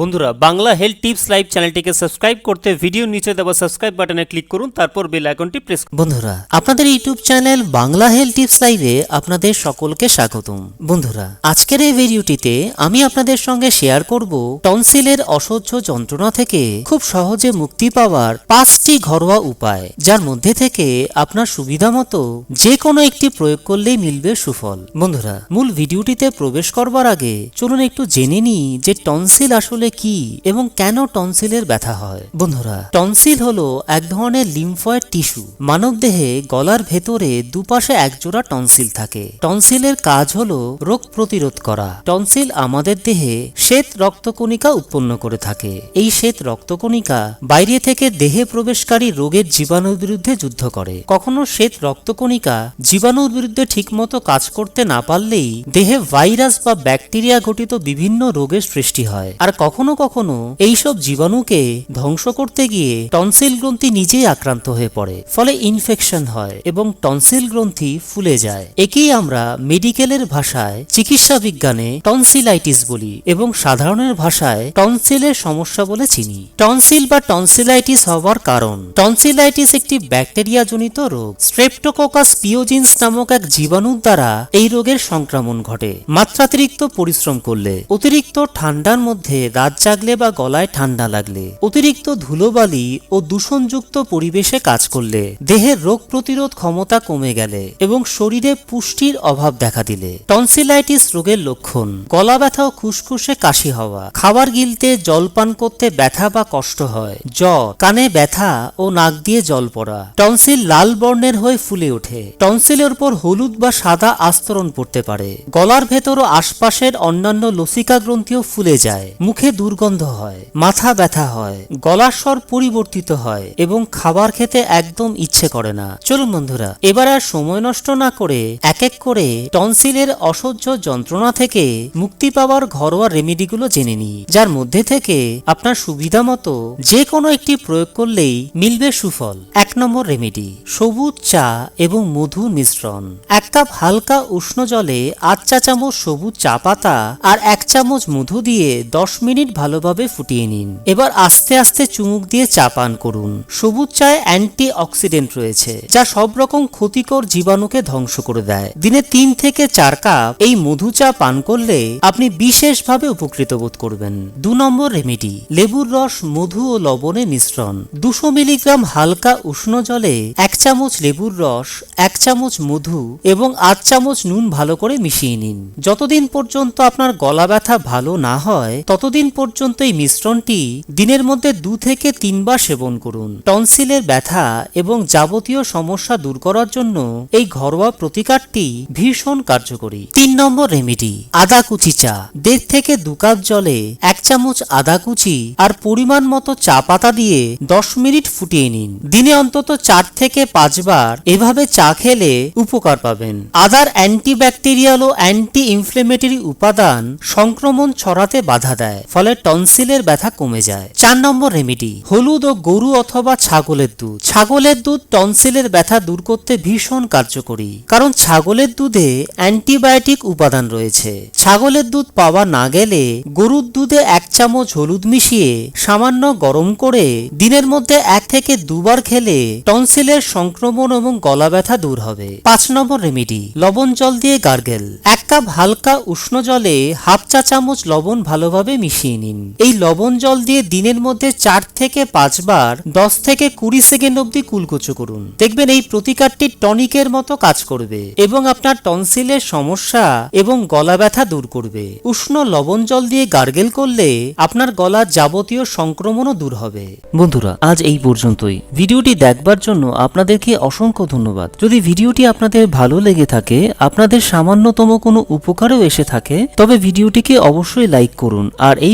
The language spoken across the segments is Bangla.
বন্ধুরা, বাংলা হেলথ টিপস লাইভ চ্যানেলটিকে সাবস্ক্রাইব করতে ভিডিও নিচে দেওয়া সাবস্ক্রাইব বাটনে ক্লিক করুন, তারপর বেল আইকনটি প্রেস বন্ধুরা, আপনাদের YouTube channel Bangla health tips লাইভে আপনাদের সকলকে স্বাগতম। বন্ধুরা, আজকের এই ভিডিওটিতে আমি আপনাদের সঙ্গে শেয়ার করব টনসিলের অসহ্য যন্ত্রণা থেকে খুব সহজে মুক্তি পাওয়ার পাঁচটি ঘরোয়া উপায়, যার মধ্যে থেকে আপনার সুবিধা মতো যে কোনো একটি প্রয়োগ করলেই মিলবে সুফল। বন্ধুরা, মূল ভিডিওটিতে প্রবেশ করবার আগে চলুন একটু জেনে নিই যে টনসিল আসলে কি এবং কেন টনসিলের ব্যথা হয়? বন্ধুরা, টনসিল হলো এক ধরনের লিম্ফয়েড টিস্যু। মানবদেহে গলার ভেতরে দুপাশে একজোড়া টনসিল থাকে। টনসিলের কাজ হলো রোগ প্রতিরোধ করা। টনসিল আমাদের দেহে শ্বেত রক্তকণিকা উৎপন্ন করে থাকে। এই শ্বেত রক্তকণিকা বাইরে থেকে দেহে প্রবেশকারী রোগের জীবাণুর বিরুদ্ধে যুদ্ধ করে। কখনো শ্বেত রক্তকণিকা জীবাণুর বিরুদ্ধে ঠিকমতো কাজ করতে না পারলেই দেহে ভাইরাস বা ব্যাকটেরিয়া ঘটিত বিভিন্ন রোগের সৃষ্টি হয়। আর কখনো কখনো এইসব জীবাণুকে ধ্বংস করতে গিয়ে টনসিল গ্রন্থি নিজেই আক্রান্ত হয়ে পড়ে। ফলে ইনফেকশন হয় এবং টনসিল গ্রন্থি ফুলে যায়। একেই আমরা মেডিকেলের ভাষায় চিকিৎসা বিজ্ঞানে টনসিলাইটিস বলি এবং সাধারণের ভাষায় টনসিলের সমস্যা বলে চিনি। টনসিল বা টনসিলাইটিস হওয়ার কারণ, টনসিলাইটিস একটি ব্যাকটেরিয়া জনিত রোগ। স্ট্রেপ্টোকোকাস পিওজিন্স নামক এক জীবাণুর দ্বারা এই রোগের সংক্রমণ ঘটে। মাত্রাতিরিক্ত পরিশ্রম করলে অতিরিক্ত ঠান্ডার মধ্যে রাত জাগলে বা গলায় ঠান্ডা লাগলে, অতিরিক্ত ধুলোবালি ও দূষণযুক্ত পরিবেশে কাজ করলে, দেহের রোগ প্রতিরোধ ক্ষমতা কমে গেলে এবং শরীরে পুষ্টির অভাব দেখা দিলে। টনসিলাইটিস রোগের লক্ষণ, গলা ব্যথা ও খুসখুসে কাশি হওয়া, খাবার গিলতে জল পান করতে ব্যথা বা কষ্ট হয় জ্বর কানে ব্যথা ও নাক দিয়ে জল পড়া। টনসিল লাল বর্ণের হয়ে ফুলে ওঠে। টনসিলের উপর হলুদ বা সাদা আস্তরণ পড়তে পারে। গলার ভেতর ও আশপাশের অন্যান্য লসিকা গ্রন্থিও ফুলে যায়। মুখে দুর্গন্ধ হয়, মাথা ব্যথা হয়, গলার স্বর পরিবর্তিত হয় এবং খাবার খেতে একদম ইচ্ছে করে না। চলুন বন্ধুরা, এবার আর সময় নষ্ট না করে এক এক করে টনসিলের অসহ্য যন্ত্রণা থেকে মুক্তি পাওয়ার ঘরোয়া রেমেডিগুলো জেনে নিই, যার মধ্যে থেকে আপনার সুবিধা মতো যে কোনো একটি প্রয়োগ করলেই মিলবে সুফল। এক নম্বর রেমেডি, সবুজ চা এবং মধুর মিশ্রণ। এক কাপ হালকা উষ্ণ জলে আট চা চামচ সবুজ চা পাতা আর এক চামচ মধু দিয়ে দশ মিনিট ভালোভাবে ফুটিয়ে নিন। এবার আস্তে আস্তে চুমুক দিয়ে চা পান করুন। সবুজ চায়ে অ্যান্টি অক্সিডেন্ট রয়েছে, যা সব রকম ক্ষতিকর জীবাণুকে ধ্বংস করে দেয়। দিনে তিন থেকে চার কাপ এই মধু চা পান করলে আপনি বিশেষভাবে উপকৃত বোধ করবেন। দু নম্বর রেমেডি, লেবুর রস, মধু ও লবণের মিশ্রণ। দুশো মিলিগ্রাম হালকা উষ্ণ জলে এক চামচ লেবুর রস, এক চামচ মধু এবং আধ চামচ নুন ভালো করে মিশিয়ে নিন। যতদিন পর্যন্ত আপনার গলা ব্যথা ভালো না হয়, ততদিন পর্যন্ত এই মিশ্রণটি দিনের মধ্যে দু থেকে তিনবার সেবন করুন। টনসিলের ব্যথা এবং যাবতীয় সমস্যা দূর করার জন্য এই ঘরোয়া প্রতিকারটি ভীষণ কার্যকরী। তিন নম্বর রেমেডি, আদা কুচি চা। দেড় থেকে দু কাপ জলে এক চামচ আদা কুচি আর পরিমাণ মতো চা পাতা দিয়ে দশ মিনিট ফুটিয়ে নিন। দিনে অন্তত চার থেকে পাঁচবার এভাবে চা খেলে উপকার পাবেন। আদার অ্যান্টিব্যাকটেরিয়াল ও অ্যান্টি ইনফ্লেমেটরি উপাদান সংক্রমণ ছড়াতে বাধা দেয়, ফলে টনসিলের ব্যথা কমে যায়। চার নম্বর রেমেডি হলুদ ও গরু অথবা ছাগলের দুধ। ছাগলের দুধ টনসিলের ব্যথা দূর করতে ভীষণ কার্যকরী, কারণ ছাগলের দুধে অ্যান্টিবায়োটিক উপাদান রয়েছে। ছাগলের দুধ পাওয়া না গেলে গরুর দুধে এক চামচ হলুদ মিশিয়ে সামান্য গরম করে দিনের মধ্যে এক থেকে দুবার খেলে টনসিলের সংক্রমণ এবং গলা ব্যথা দূর হবে। পাঁচ নম্বর রেমেডি লবণ জল দিয়ে গার্গেল। এক কাপ হালকা উষ্ণ জলে হাফ চা চামচ লবণ ভালোভাবে মিশিয়ে নিন। এই লবণ জল দিয়ে দিনের মধ্যে চার থেকে পাঁচবার দশ থেকে কুড়ি সেকেন্ড অবধি কুলকুচো করুন। দেখবেন এই প্রতিকারটি টনিকের মতো কাজ করবে এবং আপনার টনসিলের সমস্যা এবং গলা ব্যথা দূর করবে। উষ্ণ লবণ জল দিয়ে গার্গেল করলে আপনার গলার যাবতীয় সংক্রমণও দূর হবে। বন্ধুরা, আজ এই পর্যন্তই। ভিডিওটি দেখবার জন্য আপনাদেরকে অসংখ্য ধন্যবাদ। যদি ভিডিওটি আপনাদের ভালো লেগে থাকে, আপনাদের সামান্যতম কোনো উপকারও এসে থাকে, তবে ভিডিওটিকে অবশ্যই লাইক করুন। আর এই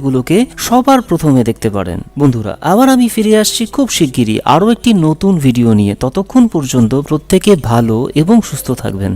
ভিডিওগুলোকে সবার প্রথমে দেখতে পারেন। বন্ধুরা, আবার আমি ফিরে আসছি খুব শিগগিরই আরও একটি নতুন ভিডিও নিয়ে। ততক্ষণ পর্যন্ত প্রত্যেকে ভালো এবং সুস্থ থাকবেন।